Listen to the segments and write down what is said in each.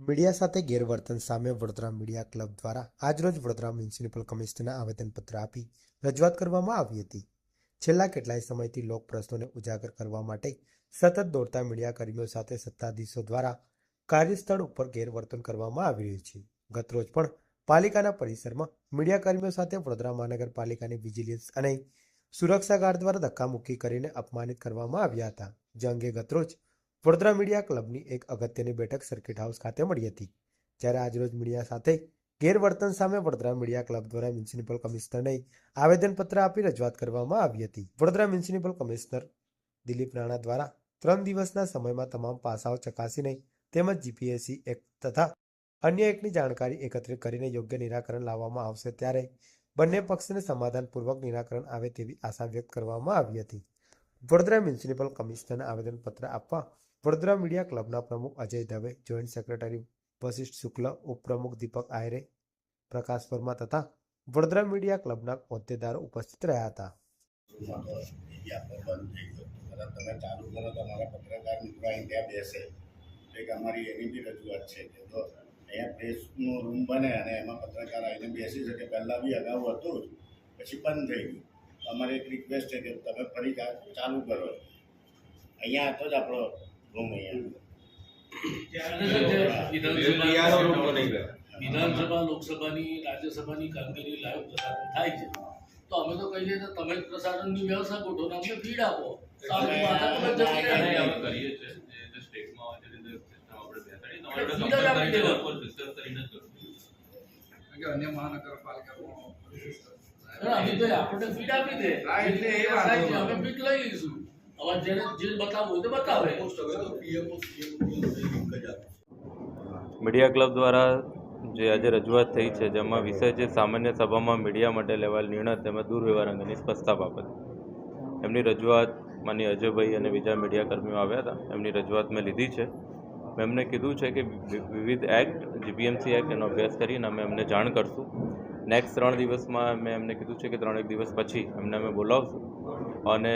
Media સાથે ગેરવર્તન સામે વડોદરા મીડિયા ક્લબ દ્વારા આજરોજ વડોદરા મ્યુનિસિપલ કમિશનરને આવેદનપત્ર આપી રજૂઆત કરવામાં આવી હતી. છેલ્લા કેટલાય સમયથી લોક પ્રશ્નોને ઉજાગર કરવા માટે સતત દોડતા મીડિયા કર્મીઓ સાથે સત્તાધીશો દ્વારા કાર્યસ્થળ ઉપર ગેરવર્તન કરવામાં આવી રહ્યું છે. ગતરોજ પણ પાલિકાના પરિસરમાં મીડિયા કર્મીઓ સાથે વડોદરા મહાનગરપાલિકાની વિજિલન્સ અને સુરક્ષા ગાર્ડ દ્વારા ધક્કામુક્કી કરીને અપમાનિત કરવામાં આવ્યા હતા. જે અંગે ગતરોજ વડોદરા મીડિયા ક્લબની એક અગત્યની બેઠક સર્કિટ હાઉસ ખાતે મળી હતી, જ્યારે આજરોજ મીડિયા સાથે ગેરવર્તન સામે વડોદરા મીડિયા ક્લબ દ્વારા મ્યુનિસિપલ કમિશનરને આવેદનપત્ર આપી રજૂઆત કરવામાં આવી હતી. વડોદરા મ્યુનિસિપલ કમિશનર દિલીપ રાણા દ્વારા ત્રણ દિવસના સમયમાં તમામ પાસાઓ ચકાસીને તેમજ જીપીએસસી એક તથા અન્ય એકની જાણકારી એકત્રિત કરીને યોગ્ય નિરાકરણ લાવવામાં આવશે ત્યારે બંને પક્ષને સમાધાનપૂર્વક નિરાકરણ આવે તેવી આશા વ્યક્ત કરવામાં આવી હતી. વડોદરા મ્યુનિસિપલ કમિશનરને આવેદનપત્ર આપવા વડોદરા મીડિયા ક્લબના પ્રમુખ અજય દવે, જોઈન્ટ સેક્રેટરી વશિષ્ઠ શુક્લ, ઉપપ્રમુખ દીપક આયરે, પ્રકાશ વર્મા તથા વડોદરા મીડિયા ક્લબના હોદ્દેદારો ઉપસ્થિત રહ્યા હતા. તમે ચાલુ કરો તો અમારા પત્રકાર મિત્રો અહીં બેસે. એક અમારી એની બી રજૂઆત છે કે જો અહીંયા પ્રેસનો રૂમ બને અને એમાં પત્રકાર આવીને બેસી શકે. પહેલાં બી અગાઉ હતું જ, પછી બંધ થઈ ગયું. અમારી એક રિક્વેસ્ટ છે કે તમે ફરી ચાલુ કરો. અહીંયા હતો જ આપણો રૂમ અહીંયા. વિધાનસભા વિધાનસભા લોકસભાની રાજ્યસભાની કામગીરી લાઈવ પ્રસારણ થાય છે. તો અમે તો કહીએ તો તમે જ પ્રસારણની વ્યવસ્થા ગોઠવો ને અમને ફીડ આપો. કરીએ છીએ સ્ટેટમાં આપણે બેસાડી તમારે એટલે બધા ફીડર આપી કંપની દેવાનું. ઉપર ડિસ્કસ કરીને જ કરશું. કારણ કે અન્ય મહાનગરપાલિકામાં આપણને ફીડ આપી દે. એટલે એ જે વાંધો થાય છે, નથી. અમે ફીડ લઈ લઈશું. હવે જેને જે બતાવવું તે બતાવે. મીડિયા ક્લબ દ્વારા જે આજે રજૂઆત થઈ છે જેમાં વિષય છે સામાન્ય સભામાં મીડિયા માટે લેવાયેલ નિર્ણય તેમજ દુર્વ્યવહાર અંગેની સ્પષ્ટતા બાબત. એમની રજૂઆત માની અજયભાઈ અને બીજા મીડિયા કર્મીઓ આવ્યા હતા. એમની રજૂઆત મેં લીધી છે. મેં એમને કીધું છે કે વિવિધ એક્ટ જીપીએમસી એક્ટ એનો અભ્યાસ કરીને અમે એમને જાણ કરશું. નેક્સ્ટ ત્રણ દિવસમાં મેં એમને કીધું છે કે ત્રણેક દિવસ પછી એમને અમે બોલાવશું. અને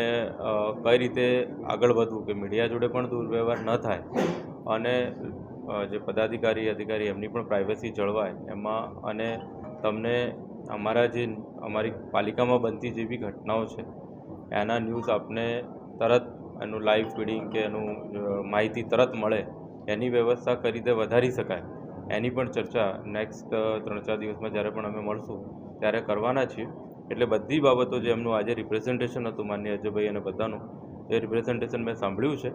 કઈ રીતે આગળ વધવું કે મીડિયા જોડે પણ દુર્વ્યવહાર ન થાય. અને જે પદાધિકારી, અધિકારી એમની પણ પ્રાઇવસી જળવાય. એમાં, અને તમને અમારા જે, અમારી પાલિકામાં બનતી જે બી ઘટનાઓ છે, એના ન્યૂઝ આપને તરત એનું લાઈવ ફીડિંગ કે એનું માહિતી તરત મળે. એની વ્યવસ્થા કઈ રીતે વધારી શકાય? એની પણ ચર્ચા નેક્સ્ટ ત્રણ ચાર દિવસમાં જ્યારે પણ અમે મળશું, ત્યારે કરવાના છીએ. એટલે બધી બાબતો જે એમનું આજે રિપ્રેઝન્ટેશન હતું માન્ય અજયભાઈ અને બધાનું, એ રિપ્રેઝન્ટેશન મેં સાંભળ્યું છે.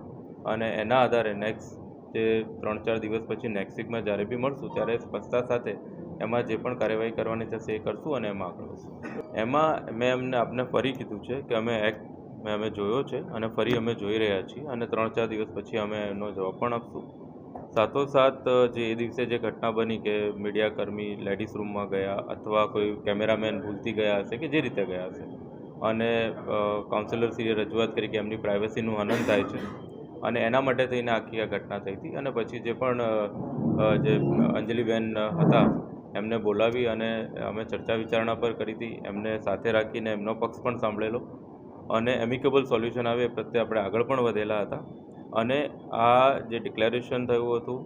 અને એના આધારે નેક્સ્ટ જે ત્રણ ચાર દિવસ પછી નેક્સ્ટ જ્યારે બી મળશું, ત્યારે સ્પષ્ટતા સાથે એમાં જે પણ કાર્યવાહી કરવાની થશે એ કરશું અને એમાં આગળ વધશું. એમાં મેં એમને, આપને ફરી કીધું છે કે અમે એક્ટ મેં, અમે જોયો છે અને ફરી અમે જોઈ રહ્યા છીએ અને ત્રણ ચાર દિવસ પછી અમે એનો જવાબ પણ આપશું. સાથોસાથ જે એ દિવસે જે ઘટના બની કે મીડિયાકર્મી લેડીઝ રૂમમાં ગયા અથવા કોઈ કેમેરામેન ભૂલતી ગયા હશે કે જે રીતે ગયા હશે. અને કાઉન્સિલરશ્રીએ રજૂઆત કરી કે એમની પ્રાઇવસીનું હનન થાય છે. અને એના માટે થઈને આખી આ ઘટના થઈ હતી. અને પછી જે પણ જે અંજલિબેન હતા, એમને બોલાવી અને અમે ચર્ચા વિચારણા પર કરી હતી. એમને સાથે રાખીને એમનો પક્ષ પણ સાંભળેલો. અને એમિકેબલ સોલ્યુશન આવે પ્રત્યે આપણે આગળ પણ વધેલા હતા. અને આ જે ડિક્લેરેશન થયું હતું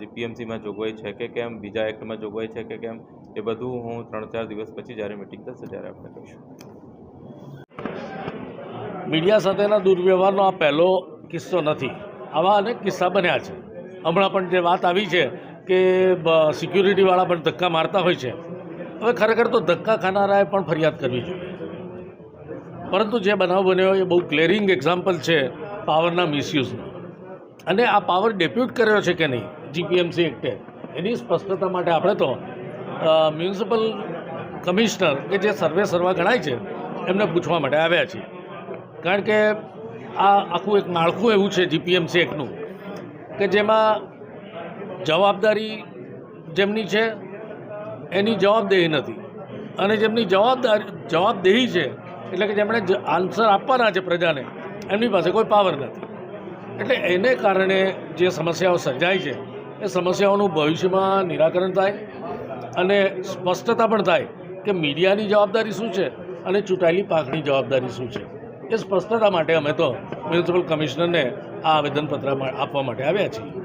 જીપીએમસીમાં જોગવાઈ છે કે કેમ, બીજા એક્ટમાં જોગવાઈ છે કે કેમ, એ બધું હું ત્રણ ચાર દિવસ પછી જ્યારે મિટિંગ થશે ત્યારે આપણે કહીશું મીડિયા સાથેના દુર્વ્યવહારનો આ પહેલો કિસ્સો નથી. આવા અનેક કિસ્સા બન્યા છે. હમણાં પણ જે વાત આવી છે કે સિક્યુરિટીવાળા પણ ધક્કા મારતા હોય છે. હવે ખરેખર તો ધક્કા ખાનારાએ પણ ફરિયાદ કરવી જોઈએ. પરંતુ જે બનાવ બન્યો એ બહુ ક્લિયરિંગ એક્ઝામ્પલ છે. પાવરના મિસયુઝનો અને આ પાવર ડેપ્યુટ કર્યો છે કે નહીં? જીપીએમસી એક્ટે એની સ્પષ્ટતા માટે આપણે તો મ્યુનિસિપલ કમિશનર કે જે સર્વે સર્વા ગણાય છે, એમને પૂછવા માટે આવ્યા છીએ. કારણ કે આ આખું એક માળખું એવું છે જીપીએમસી એક્ટનું કે જેમાં જવાબદારી જેમની છે, એની જવાબદેહી નથી. અને જેમની જવાબદારી, જવાબદેહી છે, એટલે કે જેમણે આન્સર આપવાના છે પ્રજાને એમની પાસે કોઈ પાવર નથી. એટલે એને કારણે જે સમસ્યાઓ સર્જાય છે, એ સમસ્યાઓનું ભવિષ્યમાં નિરાકરણ થાય અને સ્પષ્ટતા પણ થાય કે મીડિયાની જવાબદારી શું છે અને ચૂંટાયેલી પાકની જવાબદારી શું છે. એ સ્પષ્ટતા માટે અમે તો મ્યુનિસિપલ કમિશનરને આ આવેદનપત્ર આપવા માટે આવ્યા છીએ.